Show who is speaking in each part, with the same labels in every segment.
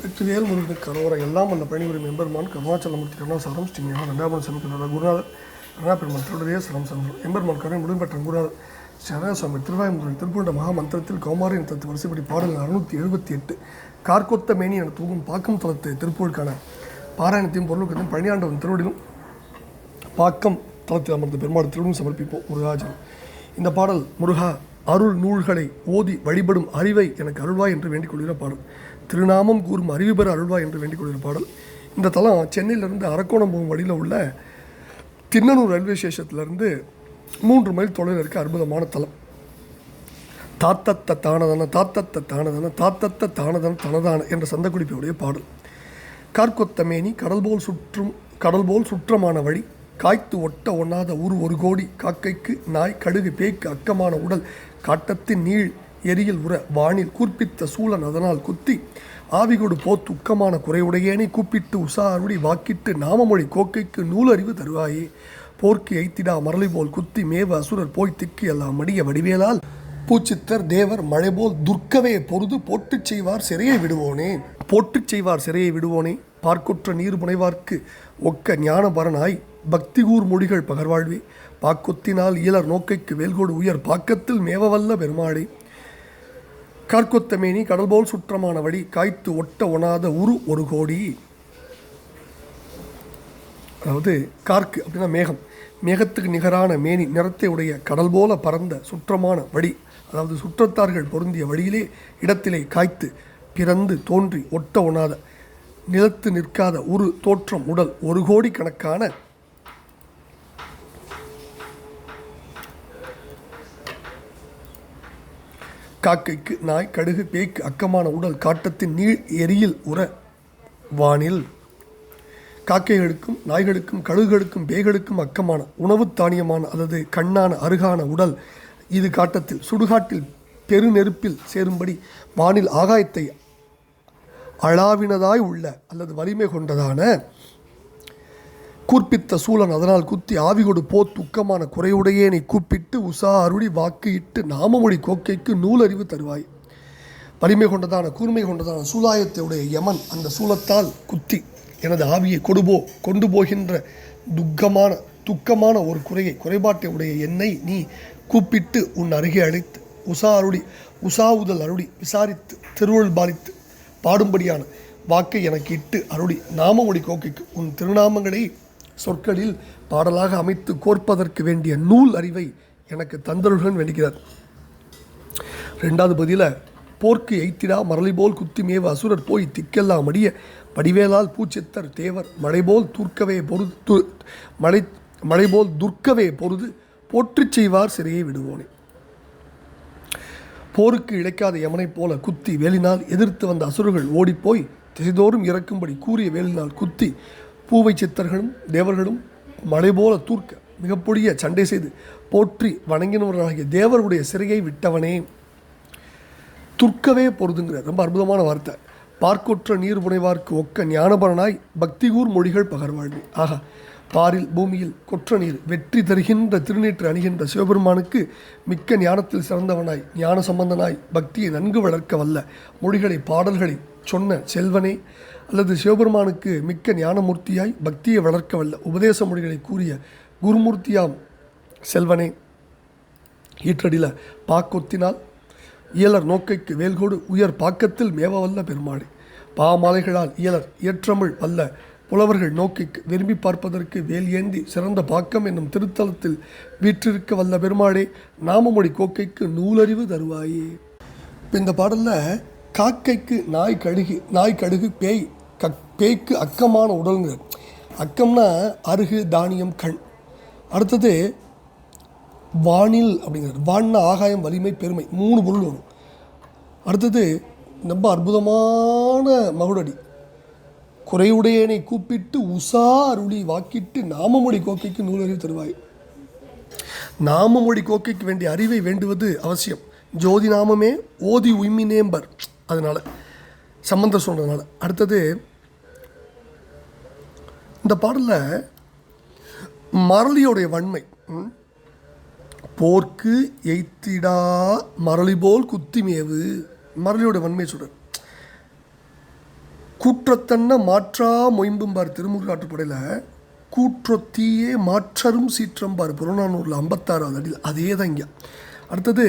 Speaker 1: வெற்றிவேல் முருகனுக்கு கரோரை எல்லாம் அந்த பணிபுரி எம்பெருமான் கருணாச்சலமூர்த்தி கருணாசாரம் ஸ்ரீஞான ரெண்டாம் சமீபத்தில் குருநாதர் கருணா பெருமான் திருடைய சரம் சந்திரம் எம்பெருமான் கருணை முடிவுபெற்ற குருநாதர் சரணசுவாமி திருவாயமுருகன் திருப்பூண்ட மகா மந்திரத்தில் கௌமாரி தத்து வரிசைப்படி பாடல் அறுநூற்றி எழுபத்தி எட்டு கார்கொத்த மேனி என தூங்கும் பாக்கம் தளத்து திருப்பூருக்கான பாராயணத்தையும் பொருளுக்கத்தையும் பழனியாண்டவன் திருவடிலும் பாக்கம் தளத்தில் அமர்ந்த பெருமாள் திருவிழும் சமர்ப்பிப்போம். முருகாஜன் இந்த பாடல் முருகா அருள் நூல்களை ஓதி வழிபடும் அறிவை எனக்கு அருள்வாய் என்று வேண்டிக் கொள்கிற பாடல். திருநாமம் கூறும் அறிவு பெற அருள்வா என்று வேண்டிக் கொள்கிற பாடல். இந்த தலம் சென்னையிலிருந்து அரக்கோணம் போகும் வழியில் உள்ள தின்னனூர் ரயில்வே ஸ்டேஷன்லேருந்து மூன்று மைல் தொலைவில் இருக்க அற்புதமான தலம். தாத்தத்த தானதன தாத்தத்த தானதன தாத்தத்த தானதன தனதான என்ற சந்தக்குடிப்பையுடைய பாடல். கார்கொத்தமேனி கடல் போல் சுற்றும் கடல் போல் சுற்றமான வழி காய்த்து ஒட்ட ஒண்ணாத ஊர் ஒரு கோடி காக்கைக்கு நாய் கடுகு பேய்க்கு அக்கமான உடல் காட்டத்தின் நீள் எரியில் உற வானில் கூர்ப்பித்த சூழன் அதனால் குத்தி ஆவிகொடு போத் உக்கமான குறைவுடையேனை கூப்பிட்டு உசாருடி வாக்கிட்டு நாமமொழி கோக்கைக்கு நூலறிவு தருவாயே. போர்க்கு எய்த்திடா மரளி போல் குத்தி மேவ அசுரர் போய் திக்கி எல்லாம் மடிய வடிவேலால் பூச்சித்தர் தேவர் மழைபோல் துர்க்கவே பொருது போட்டுச் செய்வார் சிறையை விடுவோனே. போட்டுச் செய்வார் சிறையை விடுவோனே. பார்க்குற்ற நீர் முனைவார்க்கு ஒக்க ஞானபரனாய் பக்திகூர் மொழிகள் பகர்வாழ்வே. பாக்கொத்தினால் ஈழர் நோக்கைக்கு வேல்கோடு உயர் பாக்கத்தில் மேவவல்ல பெருமாளே. கார்கொத்தமேனி கடல்போல் சுற்றமான வழி காய்த்து ஒட்ட ஒணாத உரு ஒரு கோடி. அதாவது கார்க்கு அப்படின்னா மேகம். மேகத்துக்கு நிகரான மேனி நிறத்தை உடைய கடல் போல பறந்த சுற்றமான வழி அதாவது சுற்றத்தார்கள் பொருந்திய வழியிலே இடத்திலே காய்த்து பிறந்து தோன்றி ஒட்ட ஒணாத நிலத்து நிற்காத ஒரு தோற்றம் உடல் ஒரு கோடி கணக்கான காக்கைக்கு நாய் கடுகு பேய்க்கு அக்கமான உடல் காட்டத்தின் நீள் எரியில் உற வானில். காக்கைகளுக்கும் நாய்களுக்கும் கழுகுகளுக்கும் பேய்களுக்கும் அக்கமான உணவு தானியமான அல்லது கண்ணான அருகான உடல் இது காட்டத்தில் சுடுகாட்டில் பெருநெருப்பில் சேரும்படி வானில் ஆகாயத்தை அளாவினதாய் உள்ள அல்லது வலிமை கொண்டதான கூர்ப்பித்த சூழன் அதனால் குத்தி ஆவிகொடு போ துக்கமான குறையுடையேனை கூப்பிட்டு உசா அருளி வாக்கு இட்டு நாமமொழி கோக்கைக்கு நூலறிவு தருவாய். வலிமை கொண்டதான கூர்மை கொண்டதான சூலாயத்தையுடைய யமன் அந்த சூலத்தால் குத்தி எனது ஆவியை கொடுபோ கொண்டு போகின்ற துக்கமான துக்கமான ஒரு குறையை குறைபாட்டை உடைய என்னை நீ கூப்பிட்டு உன் அருகே அழைத்து உசா அருளி உசாவுதல் அருளி விசாரித்து திருவள் பாலித்து பாடும்படியான வாக்கை எனக்கு இட்டு அருளி நாமமொழி கோக்கைக்கு உன் திருநாமங்களை சொற்களில் பாடலாக அமைத்து கோர்ப்பதற்கு வேண்டிய நூல் அறிவை எனக்கு தந்தருடன் வேண்டுகிறார். ரெண்டாவது பதில போர்க்கு எய்த்திடா மரளி போல் குத்திமேவ அசுரர் போய் திக்கெல்லாம் அடிய வடிவேலால் பூச்சித்தர் தேவர் மழைபோல் தூர்க்கவே பொருது து- மழை மழைபோல் துர்க்கவே பொருது போற்றிச் செய்வார் சிறையை விடுவோனே. போருக்கு இழைக்காத யமனைப் போல குத்தி வேலினால் எதிர்த்து வந்த அசுரர்கள் ஓடிப்போய் திசைதோறும் இறக்கும்படி கூறிய வேலினால் குத்தி பூவை சித்தர்களும் தேவர்களும் மலை போல தூர்க்க மிகப்பொடிய சண்டை செய்து போற்றி வணங்கினவர்களாகிய தேவர்களுடைய சிறையை விட்டவனே. துர்க்கவே பொருதுங்கிற ரொம்ப அற்புதமான வார்த்தை. பார்க்கொற்ற நீர் புனைவார்க்கு ஒக்க ஞானபரனாய் பக்திகூர் மொழிகள் பகர்வாழ்வி. ஆகா பாரில் பூமியில் கொற்ற நீர் வெற்றி தருகின்ற திருநீற்று அணிகின்ற சிவபெருமானுக்கு மிக்க ஞானத்தில் சிறந்தவனாய் ஞான சம்பந்தனாய் பக்தியை நன்கு வளர்க்க வல்ல மொழிகளை பாடல்களை சொன்ன செல்வனே. அல்லது சிவபெருமானுக்கு மிக்க ஞானமூர்த்தியாய் பக்தியை வளர்க்க வல்ல உபதேச மொழிகளை கூறிய குருமூர்த்தியாம் செல்வனே ஈற்றடியில் பாக்கொத்தினால் இயலர் நோக்கைக்கு வேல்கோடு உயர் பாக்கத்தில் மேவவல்ல பெருமாளே. பாமாலைகளால் இயலர் இயற்றமிழ் வல்ல புலவர்கள் நோக்கிக்கு விரும்பி பார்ப்பதற்கு வேல் ஏந்தி சிறந்த பாக்கம் என்னும் திருத்தலத்தில் வீற்றிருக்க வல்ல பெருமாடே நாமமொழி கோக்கைக்கு நூலறிவு தருவாயே. இப்போ இந்த பாடலில் காக்கைக்கு நாய் கழுகு நாய் கழுகு பேய் பேய்க்கு அக்கமான உடல்ங்கிறார் அக்கம்னா அருகு தானியம் கண். அடுத்தது வானில் அப்படிங்கிறது. வான்னா ஆகாயம் வலிமை பெருமை. மூணு பொருள் வரும். அடுத்தது ரொம்ப அற்புதமான மகுடடி. குறையுடையனை கூப்பிட்டு உசா அருளி வாக்கிட்டு நாமமொழி கோக்கைக்கு நூலறிவு தருவாய். நாமமொழி கோக்கைக்கு வேண்டிய அறிவை வேண்டுவது அவசியம். ஜோதி நாமமே ஓதி உய்மினேம்பர். அதனால் சம்பந்தர் சொல்கிறதுனால அடுத்தது இந்த பாடலில் மரளியோடைய வன்மை. போர்க்கு எய்த்திடா மரளி போல் குத்திமேவு மரளியோட வன்மையை சொல்கிறார் கூற்றத்தன்ன மாற்றா மொயம்பும்பார் திருமுருகாற்றுப்படையில் கூற்றொத்தியே மாற்றரும் சீற்றம்பார் புறநானூரில் ஐம்பத்தாறாவது அடியில். அதே தான் இங்கே. அடுத்தது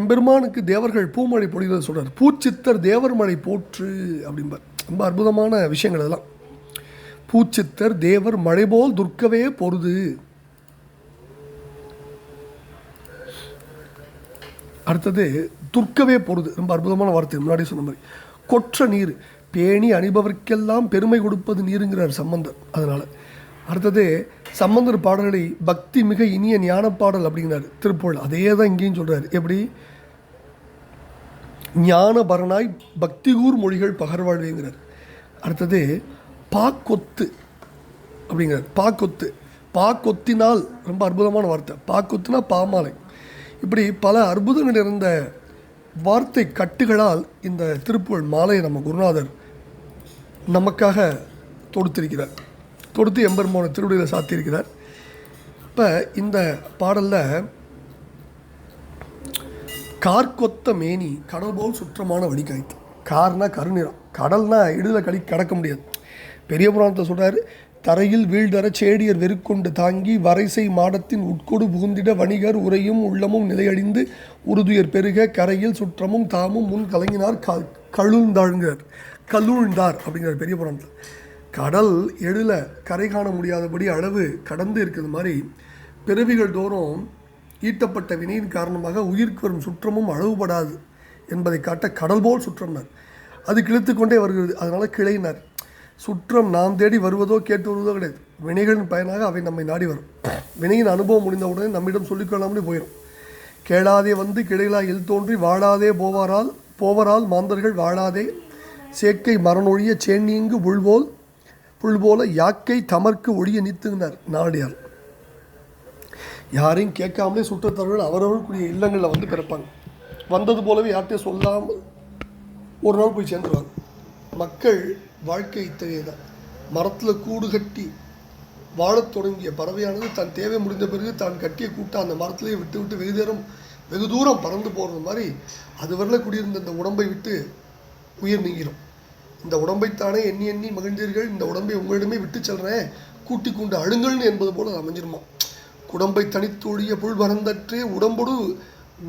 Speaker 1: எம்பெருமானுக்கு தேவர்கள் பூமழை பொழிகிறத சொல்கிறார் பூச்சித்தர் தேவர் மழை போற்று அப்படிம்பார். ரொம்ப அற்புதமான விஷயங்கள் இதெல்லாம் பூச்சித்தர் தேவர் மழைபோல் துர்க்கவே பொருது. அடுத்தது துர்க்கவே பொருது. ரொம்ப அற்புதமான வார்த்தை முன்னாடி சொன்ன மாதிரி. கொற்ற நீர் பேணி அணிபவர்க்கெல்லாம் பெருமை கொடுப்பது நீருங்கிறார் சம்பந்தர் அதனால். அடுத்தது சம்பந்தர் பாடல்களை பக்தி மிக இனிய ஞான பாடல் அப்படிங்கிறார் திருப்பூரில் அதே தான் இங்கேயும் சொல்கிறார் எப்படி? ஞானபரனாய் பக்திகூர் மொழிகள் பகர்வாழ்வேங்கிறார். அடுத்தது பாக்கொத்து அப்படிங்கிறார். பாக்கொத்து. பாக்கொத்தினால் ரொம்ப அற்புதமான வார்த்தை. பாக்கொத்துனா பாமாலை. இப்படி பல அற்புதங்கள் நிறைந்த வார்த்தை கட்டுகளால் இந்த திருப்புகழ் மாலையை நம்ம குருநாதர் நமக்காக தொடுத்திருக்கிறார். தொடுத்து எம்பெருமான திருவடியில் சாத்தியிருக்கிறார். இப்போ இந்த பாடலில் கார்கொத்த மேனி கடல் போல் சுற்றமான வடிகாய்த்து. கார்னால் கருநிறம். கடல்னால் இடுதலை கடி கடக்க முடியாது. பெரிய புராணத்தை சொல்கிறாரு தரையில் வீழ்தர சேடியர் வெறுக்கொண்டு தாங்கி வரைசை மாடத்தின் உட்கொடு புகுந்திட வணிகர் உரையும் உள்ளமும் நிலையடிந்து உறுதுயர் பெருக கரையில் சுற்றமும் தாமும் முன் கலங்கினார் க கழுந்தாழ்கிறார் கழுழ்ந்தார் அப்படிங்கிறார் பெரிய புராணத்தில். கடல் எழில கரை காண முடியாதபடி அளவு கடந்து இருக்கிறது மாதிரி பிறவிகள் தோறும் ஈட்டப்பட்ட வினையின் காரணமாக உயிர்க்கு வரும் சுற்றமும் அளவுபடாது என்பதை காட்ட கடல் போல் சுற்றம்னார். அது கிழித்து கொண்டே வருகிறது. அதனால் கிளையினார். சுற்றம் நாம் தேடி வருவதோ கேட்டு வருவதோ கிடையாது. வினைகளின் பயனாக அவை நம்மை நாடி வரும். வினையின் அனுபவம் முடிந்தவுடனே நம்மிடம் சொல்லிக்கொள்ளாமலே போயிடும் கேளாதே வந்து கிடையிலா எல் தோன்றி வாழாதே போவாரால் போவரால் மாந்தர்கள் வாழாதே. சேக்கை மரணொழிய சேன்னீங்கு புல்போல் புல்போல யாக்கை தமர்க்கு ஒழிய நீத்துங்கினார் நாடியார். யாரையும் கேட்காமலே சுற்றத்தவர்கள் அவரவர்களுக்குரிய இல்லங்களில் வந்து பிறப்பாங்க. வந்தது போலவே யார்கிட்டையும் சொல்லாமல் ஒரு நாள் போய் சேர்ந்துருவாங்க. மக்கள் வாழ்க்கை இத்தகையதான் மரத்தில் கூடு கட்டி வாழத் தொடங்கிய பறவையானது தன் தேவை முடிந்த பிறகு தான் கட்டிய கூட்டை அந்த மரத்திலேயே விட்டு விட்டு வெகு தூரம் வெகு தூரம் பறந்து போகிறது மாதிரி அது வரல குடியிருந்த இந்த உடம்பை விட்டு உயிர் நீங்கிடும் இந்த உடம்பைத்தானே எண்ணி எண்ணி மகிழ்ந்தீர்கள் இந்த உடம்பை உங்களிடமே விட்டு செல்றேன் கூட்டிக் கொண்டு அழுங்கள்னு என்பது போல் அது அமைஞ்சிருமா? குடம்பை தனித்தொழிய புல் பறந்தற்றே உடம்போடு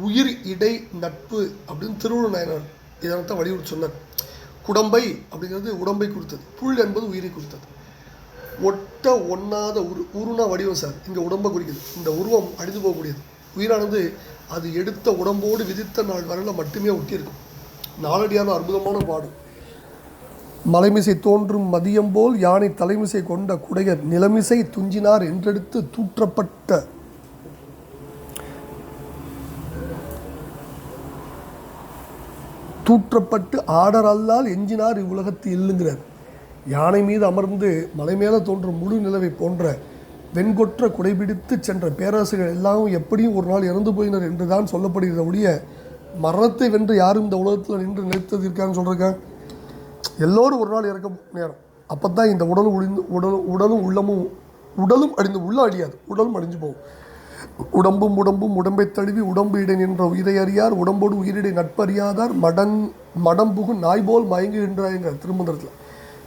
Speaker 1: உயிர் இடை நட்பு அப்படின்னு திருவள்ளுவர் நாயனார் இதனைத்தான் வலியுறுத்தி சொன்னார். குடம்பை அப்படிங்கிறது உடம்பை கொடுத்தது. புல் என்பது உயிரை கொடுத்தது. ஒட்ட ஒண்ணாத உரு உருனா வடிவம் சார். இங்கே உடம்பை குறிக்குது. இந்த உருவம் அழிந்து போகக்கூடியது. உயிரானது அது எடுத்த உடம்போடு விதித்த நாள் வரையில் மட்டுமே ஒட்டியிருக்கும் நாளடியான அற்புதமான பாடு. மலைமிசை தோன்றும் மதியம் போல் யானை தலைமிசை கொண்ட குடையர் நிலமிசை துஞ்சினார் என்றெடுத்து தூற்றப்பட்ட தூற்றப்பட்டு ஆடர் அல்லால் எஞ்சினார் இவ்வுலகத்து இல்லுங்கிறார். யானை மீது அமர்ந்து மலை மேலே தோன்றும் முழு நிலவை போன்ற வெண்கொற்ற குடைபிடித்து சென்ற பேரரசுகள் எல்லாம் எப்படியும் ஒரு நாள் இறந்து போயினர் என்று தான் சொல்லப்படுகிற ஒழிய மரணத்தை வென்று யாரும் இந்த உலகத்தில் நின்று நிறுத்தது இருக்கான்னு சொல்கிறேன் எல்லோரும் ஒரு நாள் இறக்க நேரம். அப்போ தான் இந்த உடலும் ஒழிந்து உடலும் உடலும் உள்ளமும் உடலும் அடிந்து உள்ள அழியாது உடலும் அழிஞ்சு போகும். உடம்பும் உடம்பும் உடம்பை தழுவி உடம்பு இடை நின்ற உயிரை அறியார் உடம்போடு உயிரிடை நட்பறியாதார் மடன் மடம்புகு நாய்போல் நாய் போல் திருமந்திரத்தில்.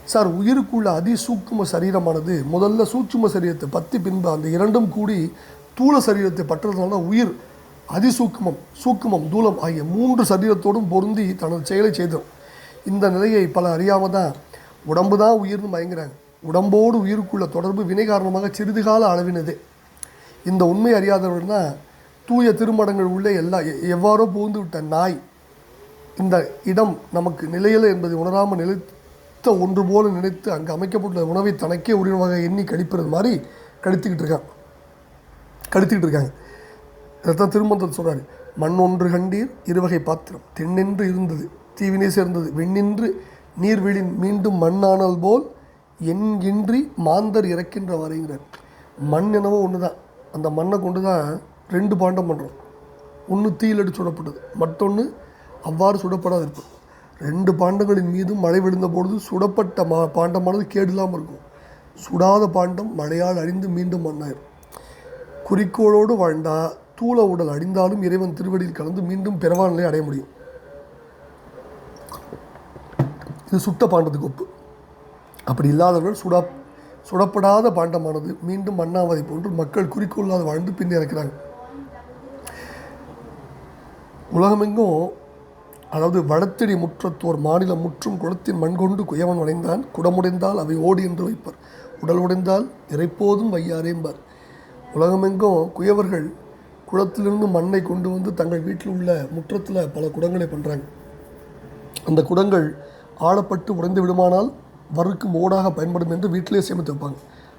Speaker 1: சார் உயிருக்குள்ள அதிசூக்கும சரீரமானது முதல்ல சூட்சும சரீரத்தை பத்தி பின்பு அந்த இரண்டும் கூடி தூள சரீரத்தை பற்றதுனால உயிர் அதிசூக்குமம் சூக்குமம் தூளம் ஆகிய மூன்று சரீரத்தோடும் பொருந்தி தனது செயலை செய்தோம். இந்த நிலையை பல அறியாமல் தான் உடம்பு தான் உயிர்னு மயங்குறாங்க. உடம்போடு உயிருக்குள்ள தொடர்பு வினை காரணமாக சிறிது கால அளவினதே. இந்த உண்மை அறியாதவர்கள் தான் தூய திருமடங்கள் உள்ளே எல்லா எ- எவ்வாறோ புகுந்து விட்ட நாய் இந்த இடம் நமக்கு நிலையில என்பதை உணராமல் நிலைத்த ஒன்று போல நினைத்து அங்கு அமைக்கப்பட்டுள்ள உணவை தனக்கே உரிமையாக எண்ணி கழிப்பது மாதிரி கழித்துக்கிட்டு இருக்கான் கழித்துக்கிட்டு இருக்காங்க. இதைத்தான் திருமந்தன் சொல்கிறாரு மண் ஒன்று கண்டீர் இருவகை பாத்திரம். தென்னென்று இருந்தது தீவினை சேர்ந்தது. வெண்ணின்று நீர்வெளின் மீண்டும் மண்ணானல் போல் என்கின்றி மாந்தர் இறக்கின்ற வரைங்கிறார் மண் என்னவோ ஒன்று தான் அந்த மண்ணை கொண்டு தான் ரெண்டு பாண்டம் பண்ணுறோம் ஒன்று தீயிலடி சுடப்பட்டது மற்றொன்று அவ்வாறு சுடப்படாது இருப்பது ரெண்டு பாண்டங்களின் மீதும் மழை விழுந்த பொழுது சுடப்பட்ட மா பாண்டமானது கேடு இல்லாமல் இருக்கும். சுடாத பாண்டம் மழையால் அழிந்து மீண்டும் மண்ணாயிரும். குறிக்கோளோடு வாழ்ந்தா தூள உடல் அழிந்தாலும் இறைவன் திருவடியில் கலந்து மீண்டும் பிறவா நிலை அடைய முடியும். இது சுட்ட பாண்டத்துக்கு ஒப்பு. அப்படி இல்லாதவர்கள் சுடா சுடப்படாத பாண்டமானது மீண்டும் மண்ணாவதை போன்று மக்கள் குறிக்கோளாத வாழ்ந்து பின் உலகமெங்கும் அதாவது வடத்தடி முற்றத்தோர் மாநிலம் முற்றும் குளத்தின் மண் கொண்டு குயவன் வளைந்தான். குடமுடைந்தால் அவை ஓடி என்று வைப்பர். உடல் உடைந்தால் இறைப்போதும் வையாரேம்பார் உலகமெங்கும் குயவர்கள் குளத்திலிருந்து மண்ணை கொண்டு வந்து தங்கள் வீட்டில் உள்ள முற்றத்தில் பல குடங்களை பண்ணுறாங்க அந்த குடங்கள் ஆழப்பட்டு உடைந்து விடுமானால் வறுக்கும் ஓடாக பயன்படும் என்று வீட்டிலே சேமித்து வைப்பாங்க.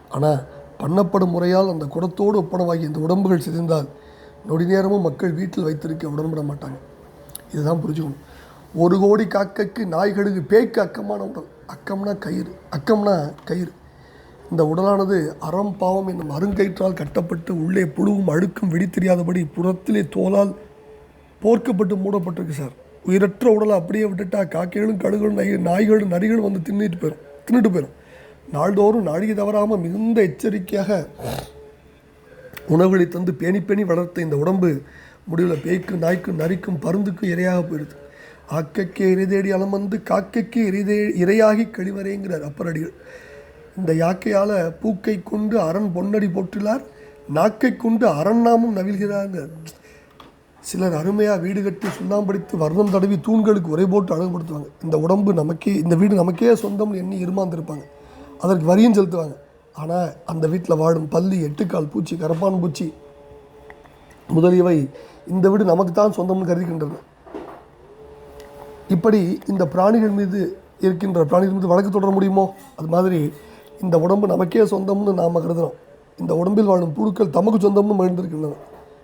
Speaker 1: ஆனால் பண்ணப்படும் முறையால் அந்த குடத்தோடு ஒப்பனமாகி இந்த உடம்புகள் சிதைந்தால் நொடி நேரமும் மக்கள் வீட்டில் வைத்திருக்க உடன்பட மாட்டாங்க. இதுதான் புரிஞ்சுக்கணும். ஒரு கோடி காக்கைக்கு நாய்களுக்கு பேய்க்கு அக்கமான உடல். அக்கம்னா கயிறு. அக்கம்னா கயிறு. இந்த உடலானது அறம் பாவம் என்னும் அருங்கயிற்றால் கட்டப்பட்டு உள்ளே புழுவும் அழுக்கும் வெடி தெரியாதபடி புறத்திலே தோலால் போர்க்கப்பட்டு மூடப்பட்டிருக்கு சார். உயிரற்ற உடலை அப்படியே விட்டுட்டா காக்கைகளும் கழுகுகளும் நாய் நாய்களும் நரிகளும் வந்து தின்னுட்டு போயிடும் தின்னுட்டு போயிடும் நாள்தோறும் நாழிகை தவறாமல் மிகுந்த எச்சரிக்கையாக உணவுகளை தந்து பேணி பேணி வளர்த்த இந்த உடம்பு முடிவில் பேய்க்கும் நாய்க்கும் நரிக்கும் பருந்துக்கும் இரையாக போயிடுது. ஆக்கைக்கு இறை தேடி அலம் வந்து காக்கைக்கு இறைதே இரையாகி கழிவறைங்கிறார் அப்பரடிகள். இந்த யாக்கையால் பூக்கை கொண்டு அரண் பொன்னடி போற்றுள்ளார் நாக்கை கொண்டு அரண் நாமும் சிலர் அருமையாக வீடு கட்டி சுண்ணாம்படித்து வர்ணம் தடவி தூண்களுக்கு உரை போட்டு அழகுபடுத்துவாங்க. இந்த உடம்பு நமக்கே இந்த வீடு நமக்கே சொந்தம்னு எண்ணி இருமாந்திருப்பாங்க. அதற்கு வரியும் செலுத்துவாங்க. ஆனால் அந்த வீட்டில் வாடும் பல்லி எட்டுக்கால் பூச்சி கரப்பான் பூச்சி முதலியவை இந்த வீடு நமக்கு தான் சொந்தம்னு கருதிக்கின்றன இப்படி இந்த பிராணிகள் மீது இருக்கின்ற பிராணிகள் மீது வழக்கு தொடர முடியுமோ? அது மாதிரி இந்த உடம்பு நமக்கே சொந்தம்னு நாம் கருதுகிறோம் இந்த உடம்பில் வாழும் புழுக்கள் தமக்கு சொந்தம்னு மகிழ்ந்திருக்கின்றன.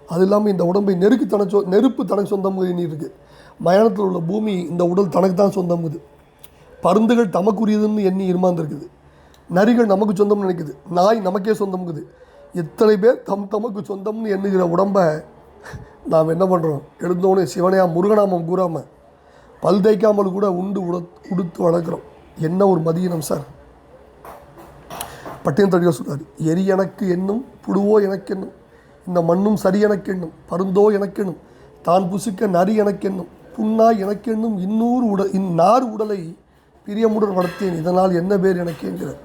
Speaker 1: அது இல்லாமல் இந்த உடம்பை நெருக்கு தனக்கு சொ நெருப்பு தனக்கு சொந்தம் எண்ணி மயானத்தில் உள்ள பூமி இந்த உடல் தனக்கு தான் சொந்தம்ங்குது. பருந்துகள் தமக்குரியதுன்னு எண்ணி இருமாந்திருக்குது. நரிகள் நமக்கு சொந்தம்னு நினைக்குது. நாய் நமக்கே சொந்தம்ங்குது. எத்தனை பேர் தம் தமக்கு சொந்தம்னு எண்ணுகிற உடம்பை நாம் என்ன பண்ணுறோம் எழுந்தோடனே சிவனையா முருகநாமம் கூறாமல் பல் தேய்க்காமல் கூட உண்டு உட உடுத்து வளர்க்குறோம். என்ன ஒரு மதியினம் சார்? பட்டியம் தடியோ சொல்கிறார் எரி எனக்கு என்னும் புடுவோ எனக்கு என்னும். இந்த மண்ணும் சரி எனக்கென்னும் பருந்தோ எனக்கென்னும் தான் புசுக்க நரி எனக்கென்னும் புண்ணாய் எனக்கென்னும் இன்னூறு உடல் இந்நாறு உடலை பிரியமுடன் வளர்த்தேன். இதனால் என்ன பேர் எனக்கேங்கிறார்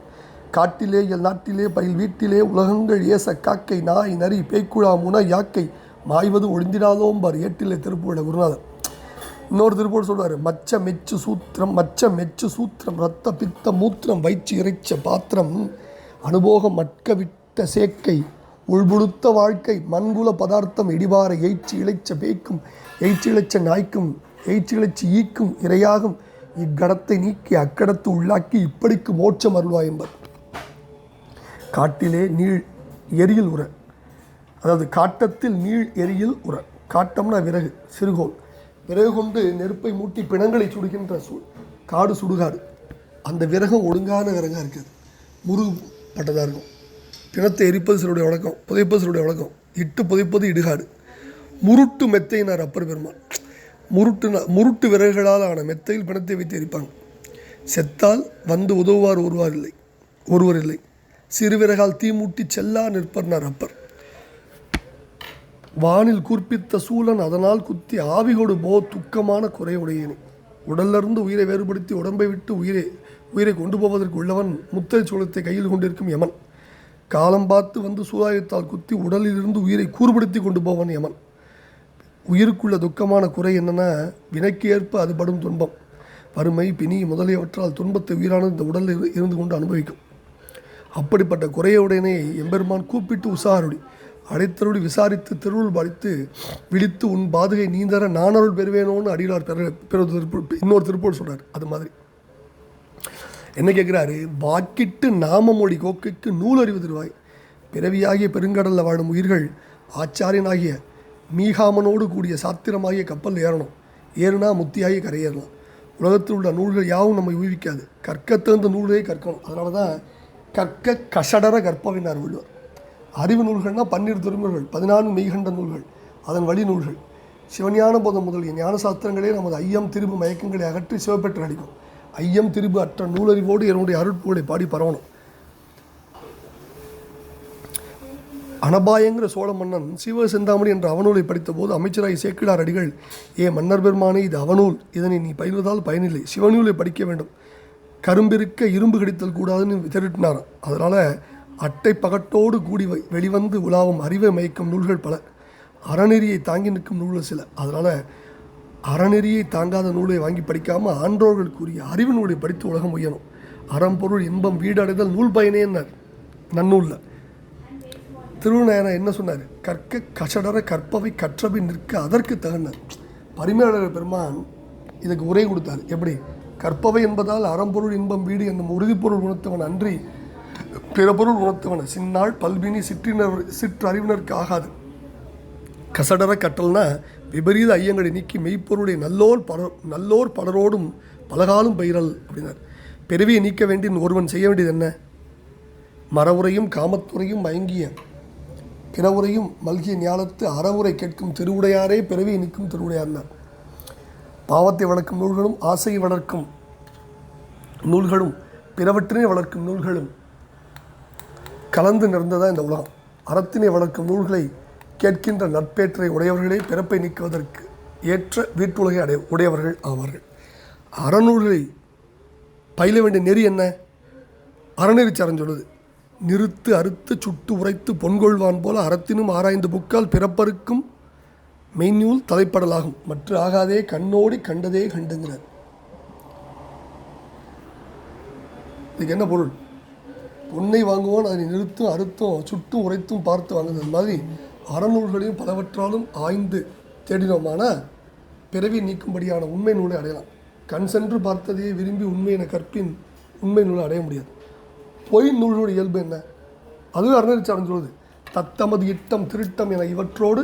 Speaker 1: காட்டிலே எல் நாட்டிலே பயில் வீட்டிலே உலகங்கள் ஏச காக்கை நாய் நரி பேய்க்குழா முன யாக்கை மாய்வது ஒழிந்திடாதோம்பார் ஏட்டிலே திருப்பூட குருநாதர். இன்னொரு திருப்பூர் சொல்வார் மச்ச மெச்சு சூத்திரம் மச்ச மெச்சு சூத்திரம் ரத்த பித்த மூத்திரம் வயிற்று இறைச்ச பாத்திரம் அனுபோகம் மட்க விட்ட சேக்கை உள்புழுத்த வாழ்க்கை மண்குல பதார்த்தம் இடிபார எய்ச்சி இழைச்ச பேய்க்கும் எய்ச்சி இழைச்ச நாய்க்கும் எய்ச்சி இழைச்சி ஈக்கும் இரையாகும். இக்கடத்தை நீக்கி அக்கடத்து உள்ளாக்கி இப்படிக்கு மோட்சம் அருள்வாய் என்பர். காட்டிலே நீள் எரியில் உர அதாவது காட்டத்தில் நீள் எரியில் உர காட்டம்னா விறகு சிறுகோள். விறகு கொண்டு நெருப்பை மூட்டி பிணங்களை சுடுகின்ற சு காடு சுடுகாடு. அந்த விறகும் ஒழுங்கான விறகாக இருக்காது முருகு பட்டதாக இருக்கும். பிணத்தை எரிப்பது சிலருடைய வழக்கம் புதைப்பது சிலருடைய வழக்கம். இட்டு புதைப்பது இடுகாடு. முருட்டு மெத்தையினார் அப்பர் பெருமான் முருட்டுனா முருட்டு விறகுகளால் ஆன மெத்தையில் பிணத்தை வைத்து எரிப்பாங்க. செத்தால் வந்து உதவுவார் ஒருவார் இல்லை ஒருவர் இல்லை. சிறுவிறகால் தீமூட்டி செல்லா நிற்பர்னார் அப்பர். வானில் கூர்ப்பித்த சூழன் அதனால் குத்தி ஆவிகொடு போ துக்கமான குறையுடையனே உடலிருந்து உயிரை வேறுபடுத்தி உடம்பை விட்டு உயிரை உயிரை கொண்டு போவதற்கு உள்ளவன் முத்தரை சூளத்தை கையில் கொண்டிருக்கும் யமன். காலம் பார்த்து வந்து சூதாயத்தால் குத்தி உடலிலிருந்து உயிரை கூறுபடுத்தி கொண்டு போவன் யமன். உயிருக்குள்ள துக்கமான குறை என்னென்னா வினைக்கு ஏற்ப அது படும் துன்பம். வறுமை பிணி முதலியவற்றால் துன்பத்தை உயிரானது இந்த உடலில் இரு- இருந்து கொண்டு அனுபவிக்கும். அப்படிப்பட்ட குறையுடனே எம்பெருமான் கூப்பிட்டு உசாருடி அடைத்தருடி விசாரித்து திருவுள் படித்து விழித்து உன் பாதுகை நீந்தர நானருள் பெறுவேனோன்னு அடிகளார் பெற பிற திருப்பூர் இன்னொரு திருப்பூர் சொல்கிறார் அது மாதிரி. என்ன கேட்குறாரு? வாக்கிட்டு நாமமொழி கோக்கைக்கு நூலறிவு தருவாய். பிறவியாகிய பெருங்கடலில் வாழும் உயிர்கள் ஆச்சாரியனாகிய மீகாமனோடு கூடிய சாத்திரமாகிய கப்பல் ஏறணும். ஏறுனா முத்தியாகி கரையேறலாம். உலகத்தில் உள்ள நூல்கள் யாவும் நம்மை ஊவிக்காது கற்க தகுந்த நூல்களை கற்கணும். அதனால தான் கற்க கஷடர கற்பவினார் வள்ளுவர் அறிவு நூல்கள்னால் பன்னிரு திருநூல்கள் பதினான்கு மெய்கண்ட நூல்கள் அதன் வழி நூல்கள். சிவஞான போதம் முதலிய ஞான சாஸ்திரங்களே நமது ஐயம் திரும்பு மயக்கங்களை அகற்றி சிவப்பெற்று அடிக்கும். ஐயம் திரும்பு அற்ற நூலறிவோடு என்னுடைய அருட்புகளை பாடி பரவணும். அனபாயங்கிற சோழ மன்னன் சிவ செந்தாமணி என்ற அவநூலை படித்தபோது அமைச்சராய் சேக்கிழார் அடிகள் ஏ மன்னர் பெருமானே இது அவநூல். இதனை நீ பயில்வதால் பயனில்லை. சிவநூலை படிக்க வேண்டும். கரும்பிருக்க இரும்பு கடித்தல் கூடாதுன்னு திருட்டினார் அதனால் அட்டை பகட்டோடு கூடி வை- வெளிவந்து உலாவும் அறிவை மயக்கும் நூல்கள் பல. அறநெறியை தாங்கி நிற்கும் நூல்கள் சில. அதனால் அறநெறியை தாங்காத நூலை வாங்கி படிக்காமல் ஆன்றோர்கள் கூறிய அறிவு நூலை படித்து உலகம் உயரும். அறம்பொருள் இன்பம் வீடடைதல் நூல் பயனே என்ன நன்னூலில். திருநாயனர் என்ன சொன்னார்? கற்க கசடர கற்பவை கற்றவை நிற்க அதற்கு தகுந்தார். பரிமையாளர் பெருமான் இதுக்கு உரை கொடுத்தார். எப்படி? கற்பவை என்பதால் அறம்பொருள் இன்பம் வீடு என்னும் உறுதிப்பொருள் உணர்த்தவன் அன்றி பிற பொருள் உணர்த்தவன். சின்னாள் பல்வினி சிற்றினர் சிற்றறிவினருக்கு ஆகாது. கசடர கட்டல்னா விபரீத ஐயங்களை நீக்கி மெய்ப்பொருளுடைய நல்லோர் பலர் நல்லோர் பலரோடும் பலகாலும் பயிரல் அப்படின்னார். பிறவியை நீக்க வேண்டிய ஒருவன் செய்ய வேண்டியது என்ன? மரவுரையும் காமத்துறையும் மயங்கிய பிறவுரையும் மல்கிய ஞாலத்து அறவுரை கேட்கும் திருவுடையாரே பிறவியை நிற்கும் திருவுடையார்னார். பாவத்தை வளர்க்கும் நூல்களும் ஆசையை வளர்க்கும் நூல்களும் பிறவற்றினை வளர்க்கும் நூல்களும் கலந்து நிறந்ததா இந்த உலகம். அறத்தினை வளர்க்கும் நூல்களை கேட்கின்ற நட்பேற்றை உடையவர்களே பிறப்பை நீக்குவதற்கு ஏற்ற வீட்டுலகை அடை உடையவர்கள் ஆவார்கள். அறநூல்களை பயில வேண்டிய நெறி என்ன? அறநெறி சரம் சொல்லுது. நிறுத்து அறுத்து சுட்டு உரைத்து பொன்கொள்வான் போல அறத்தினும் ஆராய்ந்து புக்கால் பிறப்பருக்கும் மெய்நூல் தலைப்படலாகும். மற்ற ஆகாதே கண்ணோடி கண்டதே கண்டுங்கிறார் இதுக்கு என்ன பொருள்? பொன்னை வாங்குவோன் அதனை நிறுத்தும் அறுத்தும் சுட்டும் உரைத்தும் பார்த்து வாங்குறது மாதிரி அறநூல்களையும் பலவற்றாலும் ஆய்ந்து தேடினோமான பிறவி நீக்கும்படியான உண்மை நூலை அடையலாம். கண் சென்று பார்த்ததையே விரும்பி உண்மை என கற்பின் உண்மை நூலை அடைய முடியாது. பொய் நூலோட இயல்பு என்ன? அதுவும் அறநெறிச்சாரம் சொல்வது தத்தமது இட்டம் திருட்டம் என இவற்றோடு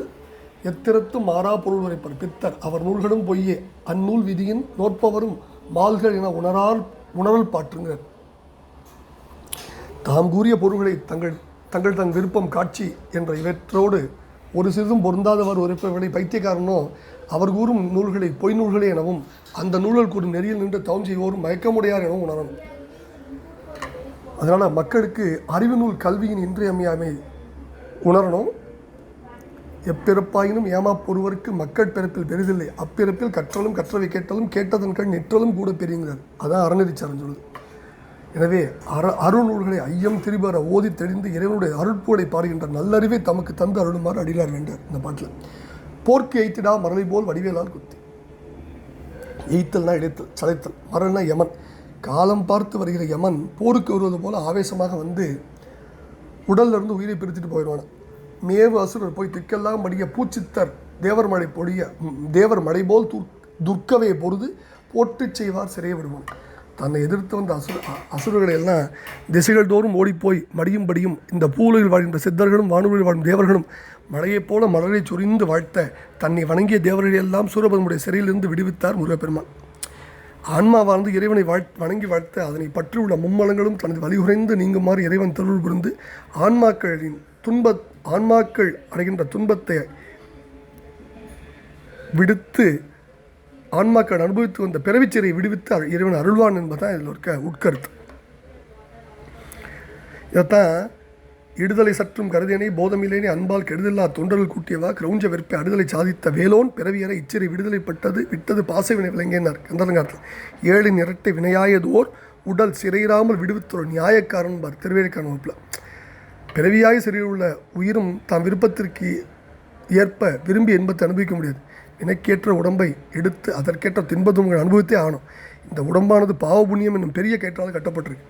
Speaker 1: எத்திரத்தும் மாறா பொருள் உரைப்பர் பித்தர். அவர் நூல்களும் பொய்யே. அந்நூல் விதியின் நோற்பவரும் மால்கள் என உணரால் உணரல் பாற்றுங்கிறார் தாம் கூறிய பொருள்களை தங்கள் தங்கள் தன் விருப்பம் காட்சி என்ற இவற்றோடு ஒரு சிறிதும் பொருந்தாதவர் உரைப்பவர்களை பைத்தியக்காரனோ அவர் கூறும் நூல்களை பொய் நூல்களே எனவும் அந்த நூல்கள் கூறும் நெறியில் நின்று தவம் செய்வோரும் மயக்கமுடையார் எனவும் உணரணும். அதனால் மக்களுக்கு அறிவு நூல் கல்வியின் இன்றியமையாமை உணரணும். எப்பிறப்பாயினும் ஏமாப்பொருவருக்கு மக்கள் பிறப்பில் பெரிதில்லை. அப்பிறப்பில் கற்றலும் கற்றவை கேட்டலும் கேட்டதன் கண் நிற்றலும் கூட பெரியங்கிறார். அதான் அறநெறிச்சாரம் சொல்லுது. எனவே அற அருநூல்களை ஐயம் திரிபர ஓதி தெரிந்து இறைவனுடைய அருட்புகளை பாடுகின்ற நல்லறிவை தமக்கு தந்து அருளுமாறு அடிலார் வேண்டார் இந்த பாட்டில். போர்க்கு எய்த்திடா மரலை போல் வடிவேலால் குத்தி. எய்த்தல்னா இடைத்தல் சளைத்தல் மரல்னா யமன். காலம் பார்த்து வருகிற யமன் போருக்கு வருவது போல ஆவேசமாக வந்து உடல்ல இருந்து உயிரை பிரித்துட்டு போயிடுவான மேவு அசுரர் போய் திக்கெல்லாம் மடிய பூச்சித்தர் தேவர் மழை பொழிய தேவர் மழை போல் துர் துர்க்கவையை பொருது போட்டுச் செய்வார் சிறைய விடுவான். தன்னை எதிர்த்து வந்த அசுர அசுரர்களை எல்லாம் திசைகள் தோறும் ஓடிப்போய் மடியும்படியும் இந்த பூலையில் வாழ்கின்ற சித்தர்களும் வானூரில் வாழும் தேவர்களும் மழையைப் போல மலரை சொரிந்து வாழ்த்த தன்னை வணங்கிய தேவர்களை எல்லாம் சூரபதமுடைய சிறையிலிருந்து விடுவித்தார் முருகப்பெருமான். ஆன்மாவார்ந்து இறைவனை வாழ் வணங்கி வாழ்த்த அதனை பற்றியுள்ள மும்மலங்களும் தனது வலிகுறைந்து நீங்குமாறு இறைவன் தருள் புரிந்து ஆன்மாக்களின் துன்ப ஆன்மாக்கள் அடைகின்ற துன்பத்தை விடுத்து ஆன்மாக்கள் அனுபவித்து வந்த பிறவிச்சிறை விடுவித்து இறைவன் அருள்வான் என்பதுதான் இதில் இருக்க உட்கருத்து. இதைத்தான் இடுதலை சற்றும் கருதியனை போதமில்லேனே அன்பால் கெடுதல்லா தொண்டர்கள் கூட்டியவா கிரௌஞ்ச வெறுப்பை அடுதலை சாதித்த வேலோன் பிறவியற இச்சிறை விடுதலைப்பட்டது விட்டது பாசவினை விளங்கினார். கந்தரங்காட்டில் ஏழின் இரட்டை வினையாயதோர் உடல் சிறையிறாமல் விடுவித்தோர் நியாயக்காரன் பார் திருவேற்கான வகுப்பில். பிறவியாய் உள்ள உயிரும் தாம் விருப்பத்திற்கு ஏற்ப விரும்பி என்பத்தை அனுபவிக்க முடியாது. எனக்கேற்ற உடம்பை எடுத்து அதற்கேற்ற தின்பதுங்கள் அனுபவித்தே ஆகணும். இந்த உடம்பானது பாவ புண்ணியம் என்னும் பெரிய கயிற்றால் கட்டப்பட்டிருக்கு.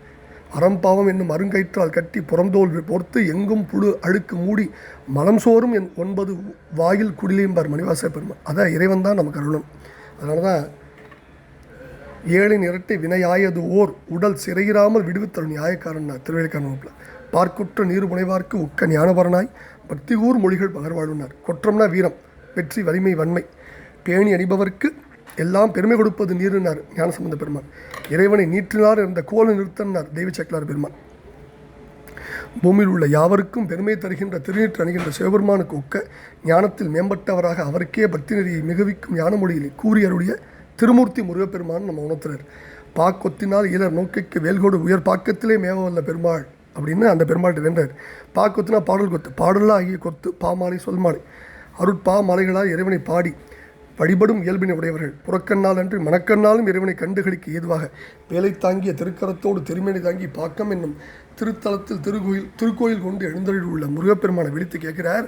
Speaker 1: அறம் பாவம் என்னும் அருங்கயிற்றால் கட்டி புறந்தோல் பொறுத்து எங்கும் புழு அழுக்கு மூடி மலம் சோறும் என் ஒன்பது வாயில் குடிலையும்பார் மணிவாச பெருமான். அதான் இறைவன் தான் நமக்கு அருளும். அதனால தான் ஏழின் இரட்டை வினையாயது ஓர் உடல் சிறையிறாமல் விடுவித்தல் நியாயக்காரன் திருவேலிக்காரன் வகுப்பில். பார்க்குற்ற நீர் முனைவார்க்கு உக்க ஞானபரனாய் பக்திகூர் மொழிகள் பகர்வாழுனார் கொற்றம்னா வீரம். வெற்றி வலிமை வன்மை. பேணி அணிபவர்க்கு எல்லாம் பெருமை கொடுப்பது நீருனார் ஞானசம்பந்த பெருமான் இறைவனை நீற்றினார் இருந்த கோல நிறுத்தனார் தேவி சக்கலார் பெருமான் பூமியில் உள்ள யாவருக்கும் பெருமை தருகின்ற திருநீற்று அணுகின்ற சிவபெருமானுக்கு ஒக்க ஞானத்தில் மேம்பட்டவராக அவருக்கே பக்தி நெறியை மிகுவிக்கும் ஞானமொழியிலே கூறி அருளிய திருமூர்த்தி முருகப்பெருமான் நம்ம உணர்த்துறார். பாக்கொத்தினால் இளர் நோக்கிக்கு வேல்கோடு உயர் பாக்கத்திலே மேவ வல்ல பெருமாள் அப்படின்னு அந்த பெருமாள்கிட்ட வென்றார் பாக்கொத்துனா பாடல் கொத்து பாடலாக ஆகிய கொத்து பாமாலை சொல்மாலை. அருட்பா மாலைகளால் இறைவனை பாடி வழிபடும் இயல்பினை உடையவர்கள். புறக்கண்ணால் அன்று மனக்கண்ணாலும் இறைவனை கண்டுகளுக்கு ஏதுவாக வேலை தாங்கிய திருக்கரத்தோடு திருமேனி தாங்கி பாக்கம் என்னும் திருத்தலத்தில் திருக்கோயில் திருக்கோயில் கொண்டு எழுந்தருள் உள்ள முருகப்பெருமானை விழித்து கேட்கிறார்.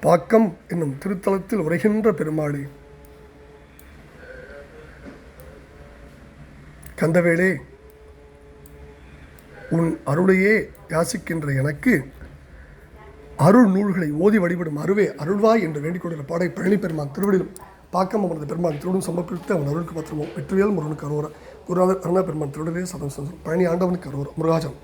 Speaker 1: பாக்கம் என்னும் திருத்தலத்தில் உரைகின்ற பெருமாளே. கந்தவேளே உன் அருளையே யாசிக்கின்ற எனக்கு அருள் நூல்களை ஓதி வழிபடும் அருவே அருள்வாய் என்று வேண்டிக் கொள்கிற பாடை பழனி பெருமான் திருவடியிலும் பாக்கம் அமர்ந்த பெருமான் திருடன் சமர்ப்பித்து அவன் அருளுக்கு பத்திரமோ வெற்றிவேல் முருகனுக்கு அருவரா குருநாதர் அருணா பெருமான் திருடலே சதம். பழனி ஆண்டவனுக்கு அருவரா முருகாஜன்